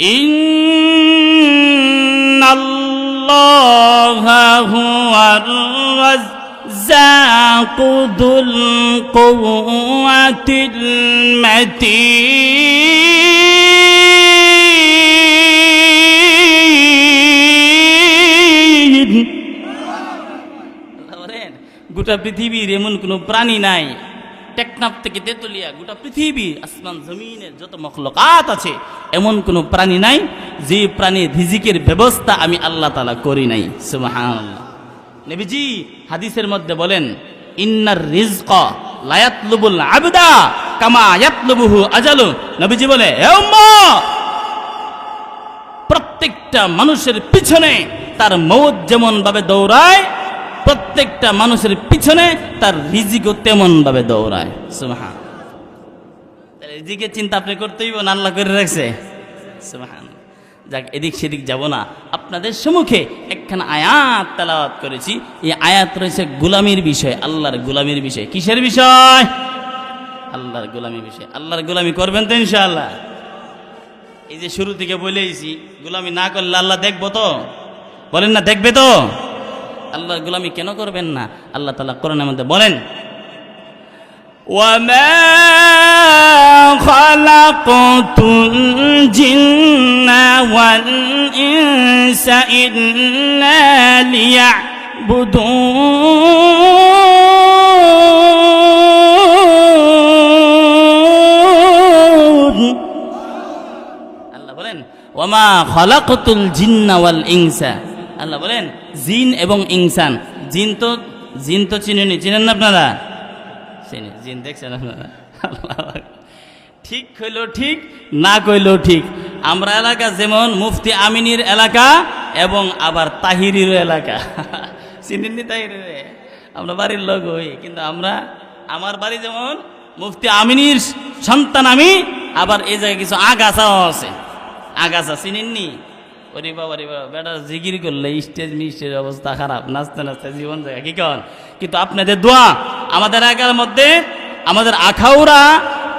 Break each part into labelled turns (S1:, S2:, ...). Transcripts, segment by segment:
S1: إن الله هو الرزاق ذو القوة المتين বলেন গোটা পৃথিবীর এমন কোনো প্রাণী নাই টেকনাফ থেকে তেতুলিয়া, গোটা পৃথিবী, আসমান, জমিনের যত মখলকাত আছে, এমন কোনো প্রাণী নাই, যে প্রাণীর রিজিকের ব্যবস্থা আমি আল্লাহ তালা করি নাই। নবীজি হাদিসের মধ্যে বলেন, ইন্নার রিজক লায়াতলুবুল আবদা কামা ইয়াতলুবুহু আজালু। নবীজি বলে, হে প্রত্যেকটা মানুষের পিছনে তার মৌত যেমন ভাবে দৌড়ায় প্রত্যেকটা মানুষের পিছনে তার রিজিকও তেমন ভাবে দৌড়ায় তাহলে রিজিকের চিন্তা আপনি করতেই না আল্লাহ করে রাখছে? যাক, এদিক সেদিক যাব না। আপনাদের সম্মুখে একখানা আয়াত তেলাওয়াত করেছি। এই আয়াত রয়েছে গুলামির বিষয়, আল্লাহর গুলামির বিষয়। কিসের বিষয়? আল্লাহর গোলামির বিষয়। আল্লাহর গোলামি করবেন তো ইনশাআল্লাহ। এই যে শুরু থেকে বলেইছি, গোলামি না করলে আল্লাহ দেখব তো? বলেন না, দেখবে তো? আল্লাহর গোলামি কেন করবেন না আল্লাহ তালা কোরআনের মধ্যে বলেন وما خلقت الجن والإنس إلا ليعبدون আল্লাহ বলেন ওমা খলাকতুল জিন্না ওয়াল ইনসা আল্লাহ বলেন, জিন এবং ইনসান। জিন তো জিন তো চিনেনি। চিনেন না আপনারা? চিনি। জিন দেখছেন আপনারা? ঠিক কইলো ঠিক, না কইলো ঠিক। আমরা এলাকা যেমন মুফতি আমিনীর এলাকা এবং আবার তাহিরির এলাকা। চিনেননি তাহিরের আমরা বাড়ির লোক হই, কিন্তু আমরা, আমার বাড়ি যেমন মুফতি আমিনীর সন্তান আমি, আবার এই জায়গায় কিছু আগাছাও আছে। আগাছা চিনেননি? ওরে বাবা রে বাবা বেটা জিগির করলে স্টেজ মিস্টেজ অবস্থা খারাপ। নাচতে নাচতে জীবন জায়গা কি কন? কিন্তু আপনাদের দোয়া, আমাদের এলাকার মধ্যে, আমাদের আখাউড়া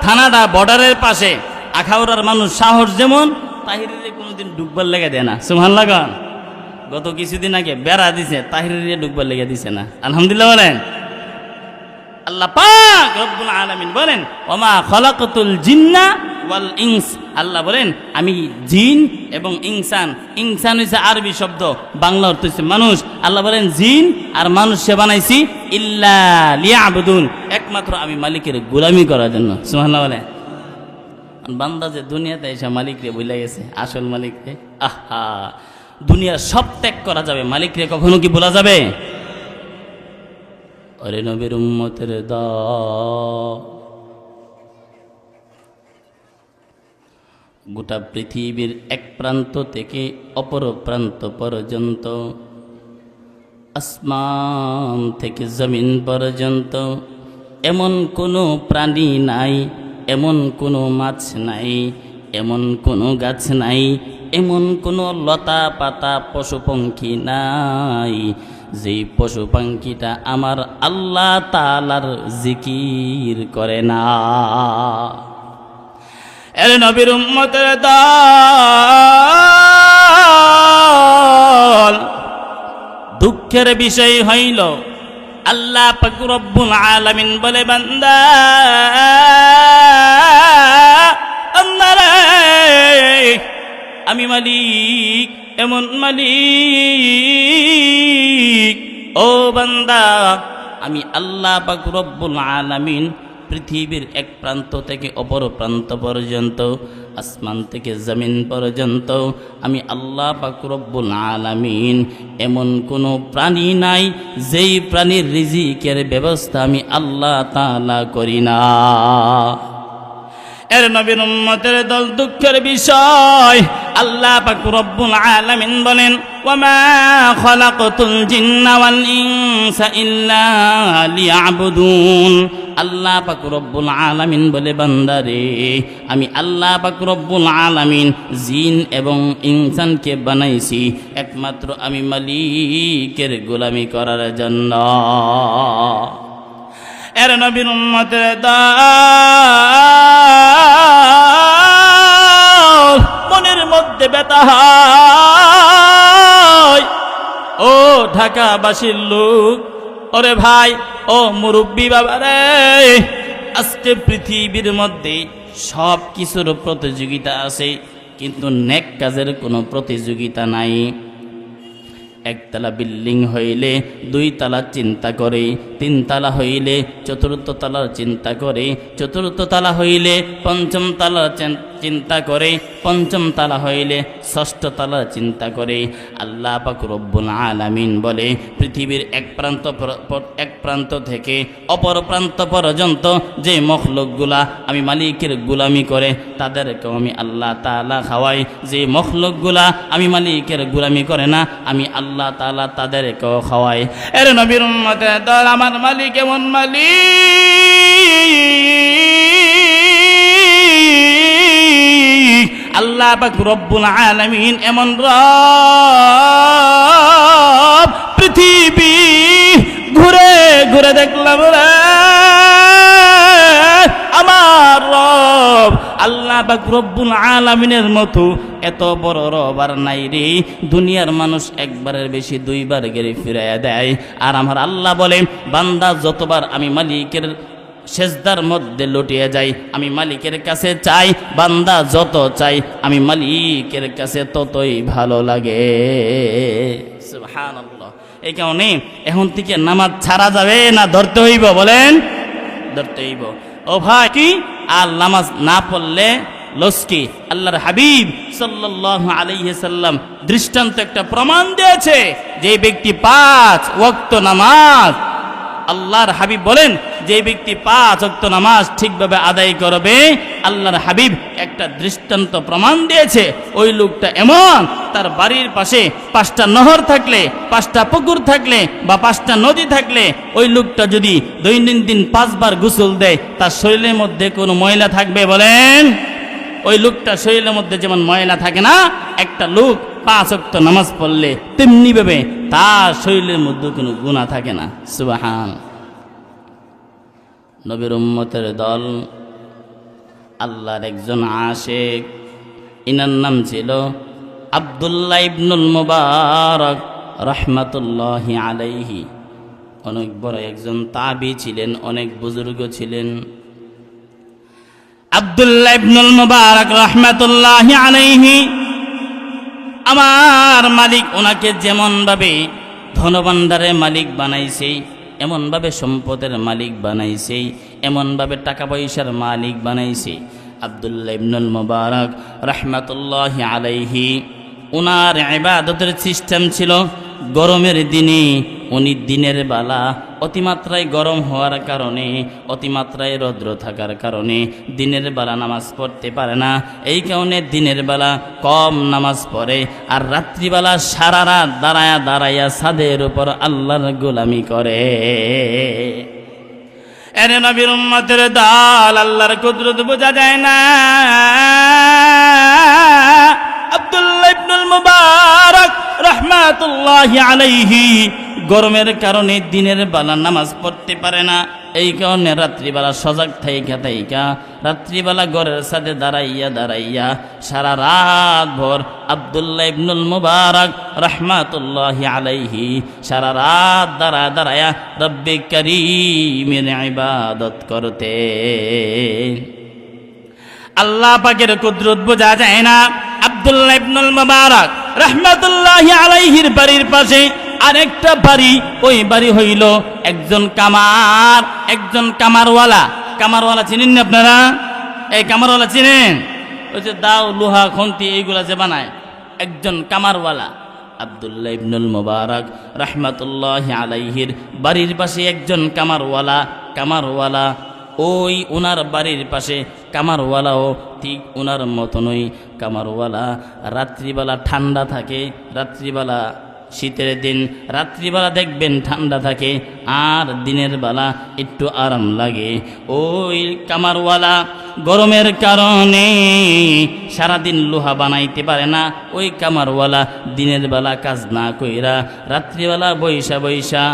S1: থানাটা বর্ডারের পাশে। আখাউড়ার মানুষ সাহস যেমন, তাহিরিরে কোনোদিন ডুববার লেগে দেয় না। সুহান লাগান গত কিছুদিন আগে বেড়া দিছে, তাহিরিরে ডুববার লেগে দিছে না। আলহামদুলিল্লাহ বলেন। আল্লাহ পাক রব্বুল আলামিন বলেন, ওমা খলাকতুল জিন্না ওয়াল ইনস আল্লাহ বলেন, আমি জিন এবং ইনসান। ইনসান হইছে আরবি শব্দ, বাংলা অর্থ হচ্ছে মানুষ। আল্লাহ বলেন, জিন আর মানুষ সে বানাইছি, ইল্লা লিয়াবুদুন। একমাত্র আমি মালিকের গোলামি করার জন্য। সুবহানাল্লাহ বলেন বান্দা যে দুনিয়াতে এসে মালিকরে বইলা গেছে, আসল মালিকরে, আহা। দুনিয়ার সব ত্যাগ করা যাবে, মালিকরে কখনো কি বলা যাবে? অরে নবীর উম্মতের দ গোটা পৃথিবীর এক প্রান্ত থেকে অপর প্রান্ত পর্যন্ত, আসমান থেকে জমিন পর্যন্ত, এমন কোনো প্রাণী নাই, এমন কোনো মাছ নাই, এমন কোনো গাছ নাই, এমন কোনো লতা পাতা পশু পঙ্খী নাই। যেই পশু পাখিটা আমার আল্লাহ তালার জিকির করে না। এর নবীর উম্মতের দল। দুঃখের বিষয় হইল, আল্লাহ পাক রব্বুল আলামিন বলে, বান্দা আমি মালিক, এমন মালিক। ও বান্দা, আমি আল্লাহ পাক রব্বুল আলামিন পৃথিবীর এক প্রান্ত থেকে অপর প্রান্ত পর্যন্ত, আসমান থেকে জমিন পর্যন্ত, আমি আল্লাহ পাক রব্বুল আলামিন এমন কোনো প্রাণী নাই, যেই প্রাণীর রিজিকের ব্যবস্থা আমি আল্লাহ তালা করি না। এর নবীর উম্মতের দল দুঃখের বিষয়। আল্লাহ পাক রব্বুল আলামিন বলেন, ওয়ামা খলাকতুল জিন্না ওয়াল ইনসা আল্লাহ পাক রব্বুল আলামিন বলে বান্দারে আমি আল্লাহ পাক রব্বুল আলামিন জিন এবং ইনসানকে বানাইছি, একমাত্র আমি মালিকের গোলামি করার জন্য। এর নবীর উম্মতের দল মনের মধ্যে হয়। ও ঢাকাবাসীর লোক, ওরে ভাই ও মুরব্বী বাবা রে আজকে পৃথিবীর মধ্যে সব কিছুর প্রতিযোগিতা আছে, কিন্তু নেক কাজের কোনো প্রতিযোগিতা নাই। একতলা বিল্ডিং হইলে দুই তালা চিন্তা করে তিন তালা হইলে চতুর্থ তালার চিন্তা করে, চতুর্থ তালা হইলে পঞ্চম তালার চিন্তা করে, পঞ্চম তালা হইলে ষষ্ঠ তালার চিন্তা করে। আল্লাহ পাক রব্বুল আলামিন বলে, পৃথিবীর এক প্রান্ত পর- পর- এক প্রান্ত থেকে অপর প্রান্ত পর্যন্ত যে মখলকগুলা আমি মালিকের গুলামি করে, তাদেরকেও আমি আল্লাহ তালা খাওয়াই। যে মখলকগুলা আমি মালিকের গুলামি করে না, আমি আল্লাহ তালা তাদেরকেও খাওয়াই। এর নবীর দল আমার মালিক, এমন মালিক। আল্লাহ রব্বুল আলামিন এমন রব পৃথিবী ঘুরে ঘুরে দেখলাম রে। আমার রব আল্লাহ রব্বুল আলামিনের মতো এত বড় রব আর নাই রে। দুনিয়ার মানুষ একবারের বেশি দুইবার গেড়ে ফিরাইয়া দেয়। আর আমার আল্লাহ বলে বান্দা যতবার আমি মালিকের সেজদার মধ্যে লুটিয়ে যাই। আমি মালিকের কাছে চাই, বান্দা যত চাই, আমি মালিকের কাছে ততই ভালো লাগে। এই কারণে এখন থেকে নামাজ ছাড়া যাবে না, ধরতে হইব, বলেন? ধরতে হইব। ও ভাই, কি? আর নামাজ না পড়লে লস্কি আল্লাহর হাবিব সাল্লাল্লাহু আলাইহি সাল্লাম দৃষ্টান্ত একটা প্রমাণ দিয়েছে যে ব্যক্তি পাঁচ ওয়াক্ত নামাজ আল্লাহর হাবিব বলেন, যে ব্যক্তি পাঁচ অক্ত নামাজ ঠিকভাবে আদায় করবে, আল্লাহর হাবিব একটা দৃষ্টান্ত প্রমাণ দিয়েছে, ওই লোকটা এমন, তার বাড়ির পাশে পাঁচটা নহর থাকলে, পাঁচটা পুকুর থাকলে বা পাঁচটা নদী থাকলে, ওই লোকটা যদি দৈনন্দিন পাঁচবার গোসল দেয়, তার শরীরের মধ্যে কোনো ময়লা থাকবে বলেন? ওই লোকটা শরীরের মধ্যে যেমন ময়লা থাকে না, একটা লোক পাঁচ অক্ত নামাজ পড়লে তেমনি ভাবে তার শরীরের মধ্যে কোনো গুণা থাকে না। সুবাহান। নবীর উম্মতের দল আল্লাহর একজন আশেক। ইনার নাম ছিল আবদুল্লাহ ইবনুল মুবারক রহমাতুল্লাহি আলাইহি। অনেক বড় একজন তাবি ছিলেন, অনেক বুজুর্গ ছিলেন। আবদুল্লাহ ইবনুল মুবারক রহমাতুল্লাহি আলাইহি আমার মালিক ওনাকে যেমন ভাবে ধনভাণ্ডারের মালিক বানাইছে এমন ভাবে সম্পদের মালিক বানাইছে এমন ভাবে টাকা পয়সার মালিক বানাইছে। আবদুল্লাহ ইবনুল মুবারক রহমাতুল্লাহি আলাইহি ওনার ইবাদতের সিস্টেম ছিল, গরমের দিনে উনি দিনের বেলা অতিমাত্রায় গরম হওয়ার কারণে, অতিমাত্রায় রৌদ্র থাকার কারণে দিনের বেলা নামাজ পড়তে পারে না। এই কারণে দিনের বেলা কম নামাজ পড়ে আর রাত্রিবেলা সারা রাত দাঁড়ায়া দাঁড়াইয়া ছাদের উপর আল্লাহর গোলামি করে। এরে নবীর উম্মতের দাল, আল্লাহর কুদরত বোঝা যায় না। আব্দুল্লাহ ইবনুল মুবারক রহমাতুল্লাহি আলাইহি, গরমের কারণে দিনের বেলা নামাজ পড়তে পারে না। এই কারণে রাত্রিবেলা সজাগ থাইকা থাইকা রাত্রিবেলা ঘরের সাথে দাঁড়াইয়া দাঁড়াইয়া সারা রাত ভর আবদুল্লাহ ইবনুল মুবারক রহমাতুল্লাহি আলাইহি সারা রাত দাঁড়া দাঁড়ায়া রব্বে করিমের ইবাদত করতে। আল্লাহ পাকের কুদরত বোঝা যায় না আব্দুল্লাহ ইবনুল মুবারক রহমাতুল্লাহি আলাইহির বাড়ির পাশে আরেকটা বাড়ি, ওই বাড়ি হইল একজন কামার, একজন কামারওয়ালা। কামারওয়ালা চিনেন না আপনারা? এই কামারওয়ালা চিনেন? ওই যে দাও, লোহা, খন্তি এইগুলা যে বানায়। একজন কামারওয়ালা। আবদুল্লাহ ইবনুল মুবারক রহমাতুল্লাহ আলাইহির বাড়ির পাশে একজন কামারওয়ালা। কামারওয়ালা ওই ওনার বাড়ির পাশে কামারওয়ালাও ঠিক ওনার মতনই কামারওয়ালা। রাত্রিবেলা ঠান্ডা থাকে, রাত্রিবেলা শীতের দিন, রাত্রিবেলা দেখবেন ঠান্ডা থাকে, আর দিনের বেলা একটু আরাম লাগে। ওই কামারওয়ালা গরমের কারণে সারাদিন লোহা বানাইতে পারে না, ওই কামারওয়ালা দিনের বেলা কাজ না কইরা রাত্রিবেলা বৈশা বৈশা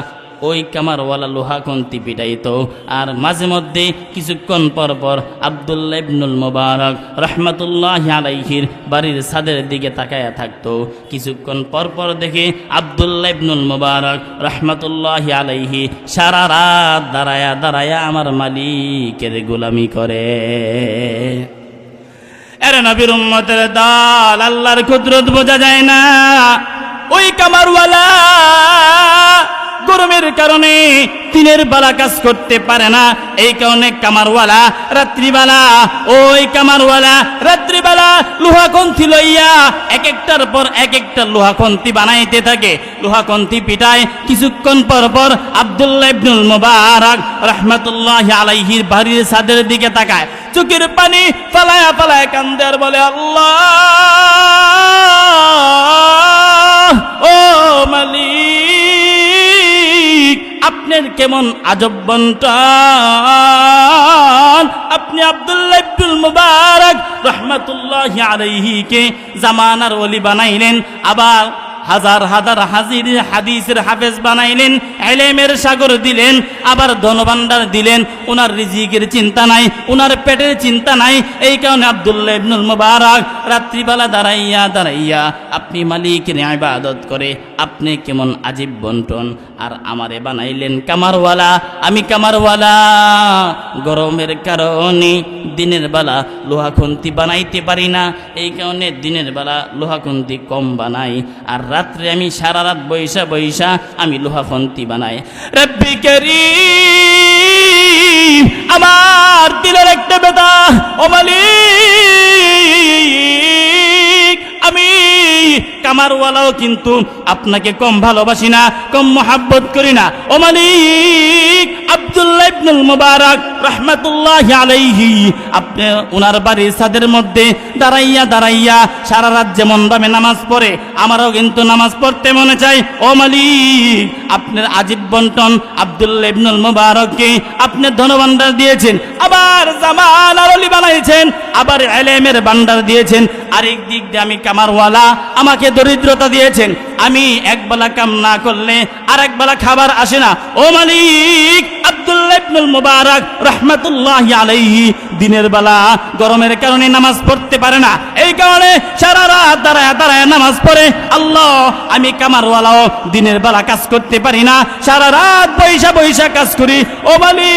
S1: ওই কামারওয়ালা লোহা কন্তি পিটাইতো। আর মাঝে মধ্যে কিছুক্ষণ পর পর আবদুল্লাহ ইবনুল মোবারক রহমতুল্লাহ আলাইহির বাড়ির ছাদের দিকে তাকায়া থাকতো। কিছুক্ষণ পর পর দেখে আবদুল্লাহ ইবনুল মোবারক রহমতুল্লাহ আলাইহি সারা রাত দাঁড়ায়া দাঁড়ায়া আমার মালিকের গোলামি করে। এর নবীর উম্মতের দল, আল্লাহর কুদরত বোঝা যায় না। ওই কামারওয়ালা গরমের কারণে দিনের বেলা কাজ করতে পারে না। এই কারণে কামারওয়ালা, রাত্রিবেলা, ওই কামারওয়ালা, রাত্রিবেলা লোহা কন্থি লইয়া এক একটার পর এক একটা লোহা কন্তি বানাইতে থাকে। লোহা কন্তি পিটায় কিছুক্ষণ পর পর আব্দুল্লাহ ইবনুল মুবারক রহমতুল্লাহ আলাইহির বাড়ির ছাদের দিকে তাকায়। চোখের পানি পালায়া পালায়া কান্দে আর বলে, আল্লাহ, ও মালিক আপনার কেমন আজব বন্টন? আপনি আব্দুল্লাহ ইবনুল মুবারক রহমতুল্লাহ আলাইহিকে জামানার ওলি বানাইলেন, আবার হাজার হাজার হাজির হাদিসের হাফেজ বানাইলেন, এলেমের সাগর দিলেন, আবার ধনভাণ্ডার দিলেন ওনার রিজিকের চিন্তা নাই ওনার পেটের চিন্তা নাই, এই কারণে আব্দুল্লাহ ইবনুল মুবারক রাত্রিবেলা দাঁড়াইয়া দাঁড়াইয়া আপনি মালিকের ইবাদত করে আপনি কেমন আজীব বন্টন, আর আমারে বানাইলেন কামারওয়ালা। আমি কামারওয়ালা, গরমের কারণে দিনের বেলা লোহা খুন্তি বানাইতে পারি না, এই কারণে দিনের বেলা লোহা খুন্তি কম বানাই, আর রাত্রে আমি সারা রাত বৈশা বৈশা আমি লোহা খুন্তি বানাই। রব্বি করিম, আমার দিলের একটা বেদা, ও মালিক। আমি কামারওয়ালাও কিন্তু আপনাকে কম ভালোবাসি না, কম মহাব্বত করি না। ও মালিক আব্দুল্লাহ ইবনুল মুবারক রহমাতুল্লাহ আলাইহি, আপনি ওনার বাড়ির ছাদের মধ্যে দাঁড়াইয়া দাঁড়াইয়া সারা রাত যেমন ভাবে নামাজ পড়ে, আমারও কিন্তু নামাজ পড়তে মনে চাই ও মালিক, আপনার আজিব বন্টন আব্দুল্লাহ ইবনুল মুবারককে আপনি ধনভাণ্ডার দিয়েছেন, আবার জামান আর অলি বানাইছেন। আবার এলেমের বান্ডার দিয়েছেন, আরেক দিক দিয়ে আমি কামারওয়ালা, আমাকে দরিদ্রতা দিয়েছেন। আমি একবেলা কাম না করলে আর একবেলা খাবার আসে না। ও মালিক দিনের বেলা গরমের কারণে নামাজ পড়তে পারে না। এই কারণে দাঁড়ায় দাঁড়ায় নামাজ পড়ে। আল্লাহ, আমি কামারওয়ালাও দিনের বেলা কাজ করতে পারি না। সারা রাত বৈশা বৈশা কাজ করি। ও মালিক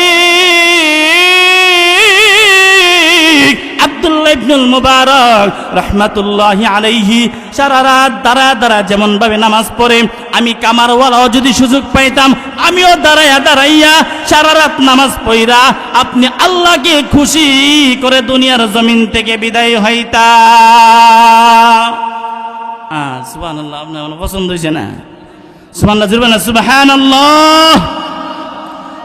S1: আব্দুল্লাহ ইবনুল মুবারক রহমাতুল্লাহি আলাইহি সারা রাত দাঁড়া দাঁড়া যেমন ভাবে নামাজ পড়ে, আমি কামারওয়ালাও যদি সুযোগ পাইতাম, আমিও দাঁড়াইয়া দাঁড়াইয়া সারা রাত নামাজ পড়া আপনি আল্লাহকে খুশি করে দুনিয়ার জমিন থেকে বিদায় হইতা। সুবান আল্লাহ আপনার পছন্দ হয়েছে না? সুবান জুড়বে না সুবাহান আল্লাহ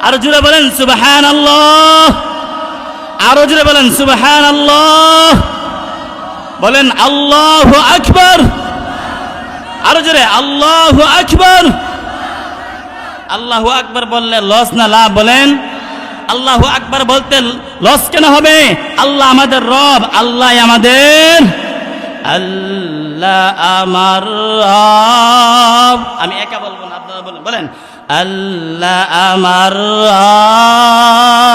S1: আরও জুড়ে বলেন সুবাহান আল্লাহ আরও জুড়ে বলেন সুবাহান আল্লাহ বলেন, আল্লাহ আকবর। আরও জোরে, আল্লাহ আকবর। আল্লাহ আকবর বললে লস না লাভ বলেন। আল্লাহ আকবর বলতে লস কেন হবে? আল্লাহ আমাদের রব, আল্লাহ আমাদের আল্লাহ আমার রব। আমি একা বলব না, আপনারা বলেন বলেন। আল্লাহ আমার রব।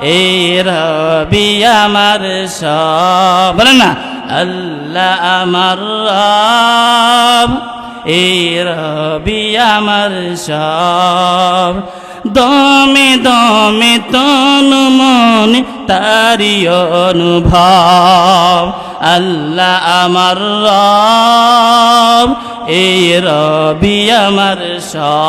S1: এই রবি আমার সব। না, আল্লাহ আমার রব। এই রবি আমার সব। দমে দমে তন মন তারি অনুভব। আল্লাহ আমার রব। এই রবি আমার সব।